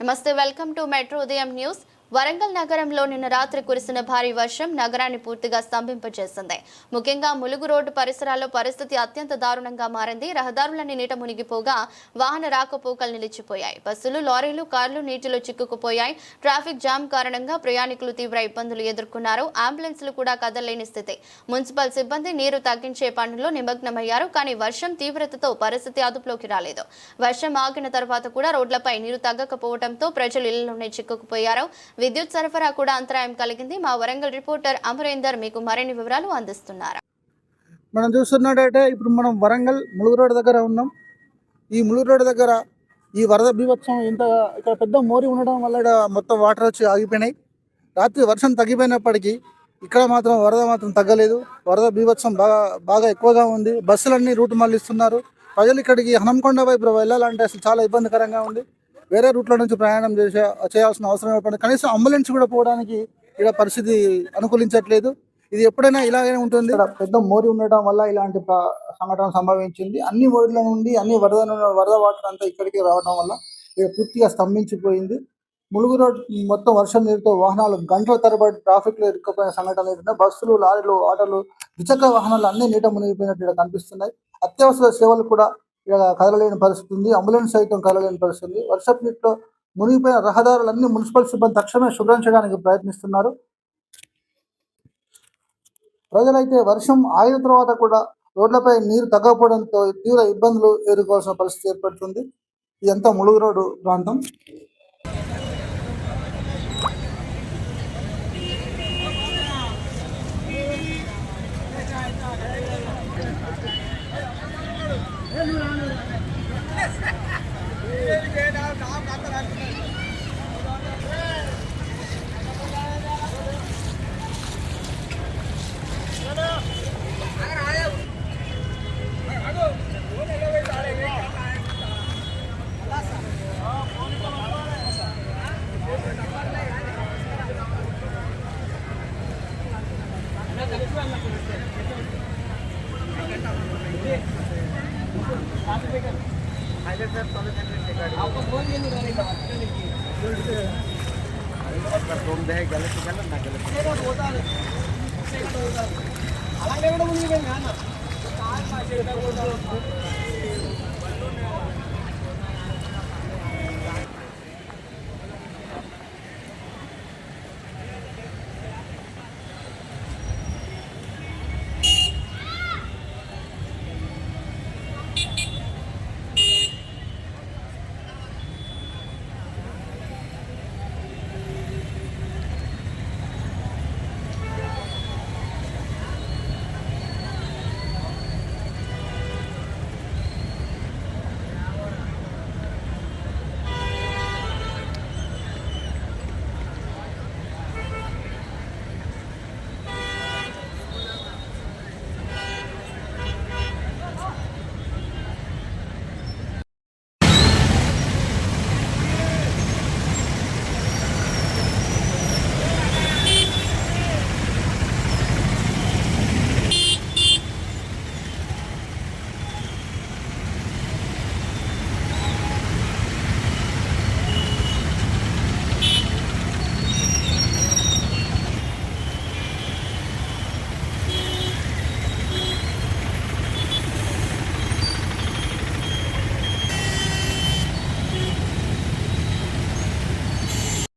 నమస్తే welcome to metro ఉదయం news Warangal నగరంలో నిన్న రాత్రి కురిసిన భారీ వర్షం నగరాన్ని పూర్తిగా స్తంభింపజేసింది. ముఖ్యంగా ములుగు రోడ్డు పరిసరాల్లో పరిస్థితి అత్యంత దారుణంగా మారింది. రహదారులన్నీ నీట మునిగిపోగా వాహన రాకపోకలు నిలిచిపోయాయి. బస్సులు లారీలు కార్లు నీటిలో చిక్కుకుపోయాయి. ట్రాఫిక్ జామ్ కారణంగా ప్రయాణికులు తీవ్ర ఇబ్బందులు ఎదుర్కొన్నారు. అంబులెన్స్లు కూడా కదలలేని స్థితి. మున్సిపల్ సిబ్బంది నీరు తగ్గించే పనుల్లో నిమగ్నమయ్యారు కానీ వర్షం తీవ్రతతో పరిస్థితి అదుపులోకి రాలేదు. వర్షం ఆగిన తర్వాత కూడా రోడ్లపై నీరు తగ్గకపోవడంతో ప్రజలు ఇళ్ళలోనే చిక్కుకుపోయారు. విద్యుత్ సరఫరా కూడా అంతరాయం కలిగింది. మా వరంగల్ రిపోర్టర్ అమరేందర్ మీకు మరిన్ని వివరాలు అందిస్తున్నారు. మనం చూస్తున్నట్టయితే ఇప్పుడు మనం వరంగల్ ములుగు రోడ్ దగ్గర ఉన్నాం. ఈ ములుగు రోడ్ దగ్గర ఈ వరద బీభత్సం ఇంత ఇక్కడ పెద్ద మోరి ఉండడం వల్ల ఇక్కడ మొత్తం వాటర్ వచ్చి ఆగిపోయినాయి. రాత్రి వర్షం తగ్గిపోయినప్పటికీ ఇక్కడ మాత్రం వరద మాత్రం తగ్గలేదు. వరద బీభత్సం బాగా బాగా ఎక్కువగా ఉంది. బస్సులన్నీ రూట్ మళ్ళిస్తున్నారు. ప్రజలు ఇక్కడికి హనంకొండ వైపు వెళ్ళాలంటే అసలు చాలా ఇబ్బందికరంగా ఉంది. వేరే రూట్ల నుంచి ప్రయాణం చేసే చేయాల్సిన అవసరం ఏర్పడింది. కనీసం అంబులెన్స్ కూడా పోవడానికి ఇక్కడ పరిస్థితి అనుకూలించట్లేదు. ఇది ఎప్పుడైనా ఇలాగే ఉంటుంది. ఇక్కడ పెద్ద మోరి ఉండటం వల్ల ఇలాంటి సంఘటన సంభవించింది. అన్ని మోరీల నుండి అన్ని వరద వరద వాటర్ అంతా ఇక్కడికి రావడం వల్ల ఇక పూర్తిగా స్తంభించిపోయింది. ములుగు రోడ్ మొత్తం వర్షం నీరుతో వాహనాలు గంటల తరబడి ట్రాఫిక్లో ఇరుక్కుపోయిన సంఘటనలు ఏంటంటే బస్సులు లారీలు ఆటోలు ద్విచక్ర వాహనాలు అన్ని నీట మునిగిపోయినట్టు ఇక్కడ కనిపిస్తున్నాయి. అత్యవసర సేవలు కూడా ఇక్కడ కదలలేని పరిస్థితి ఉంది. అంబులెన్స్ సైతం కదలలేని పరిస్థితి ఉంది. వర్షపు నీటిలో మునిగిపోయిన రహదారులన్నీ మున్సిపల్ సిబ్బంది తక్షణమే శుభ్రం చేయడానికి ప్రయత్నిస్తున్నారు. ప్రజలైతే వర్షం ఆగిన తర్వాత కూడా రోడ్లపై నీరు తగ్గకపోవడంతో తీవ్ర ఇబ్బందులు ఎదుర్కోవాల్సిన పరిస్థితి ఏర్పడుతుంది. ఇదంతా ములుగు రోడ్డు ప్రాంతం. Yes. అలాగే కూడా ముందు కాదు